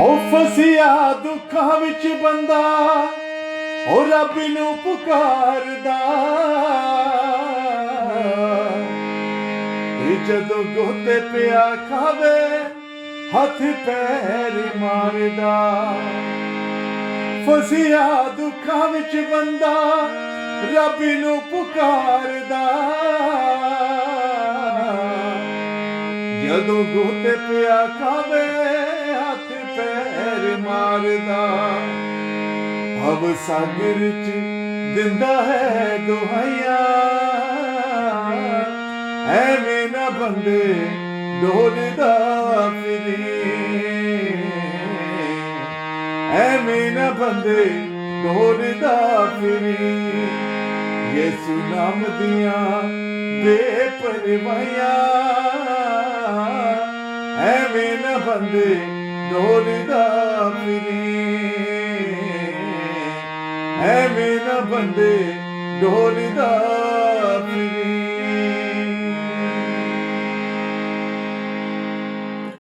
ਉਹ ਫਸਿਆ ਦੁੱਖਾਂ ਵਿੱਚ ਬੰਦਾ ਉਹ ਰੱਬ ਨੂੰ ਪੁਕਾਰਦਾ। ਇਹ ਜਦੋਂ ਗੋਤੇ ਪਿਆ ਖਾਵੇ, ਹੱਥ ਪੈਰ ਮਾਰਦਾ। ਫਸਿਆ ਦੁੱਖਾਂ ਵਿੱਚ ਬੰਦਾ ਰੱਬ ਨੂੰ ਪੁਕਾਰਦਾ। ਜਦੋਂ ਗੋਤੇ ਪਿਆ ਖਾਵੇ ਪੈਰ ਭਵ ਸਾਗਰ ਚ ਦਿੰਦਾ ਹੈ ਦੁਹਾਈਆਂ। ਐਵੇਂ ਨਾ ਬੰਦੇ ਡੋਲਦਾ ਫਿਰੀ। ਐਵੇਂ ਨਾ ਬੰਦੇ ਡੋਲਦਾ ਫਿਰੀ। ਯਿਸੂ ਨਾਮ ਦੀਆਂ ਬੇਪਰਵਾਹੀਆਂ। ਐਵੇਂ ਨਾ ਬੰਦੇ ਡੋਲਦਾ ਫਿਰੀ ਐਵੇਂ ਨਾ ਬੰਦੇ ਡੋਲਦਾ ਫਿਰੀ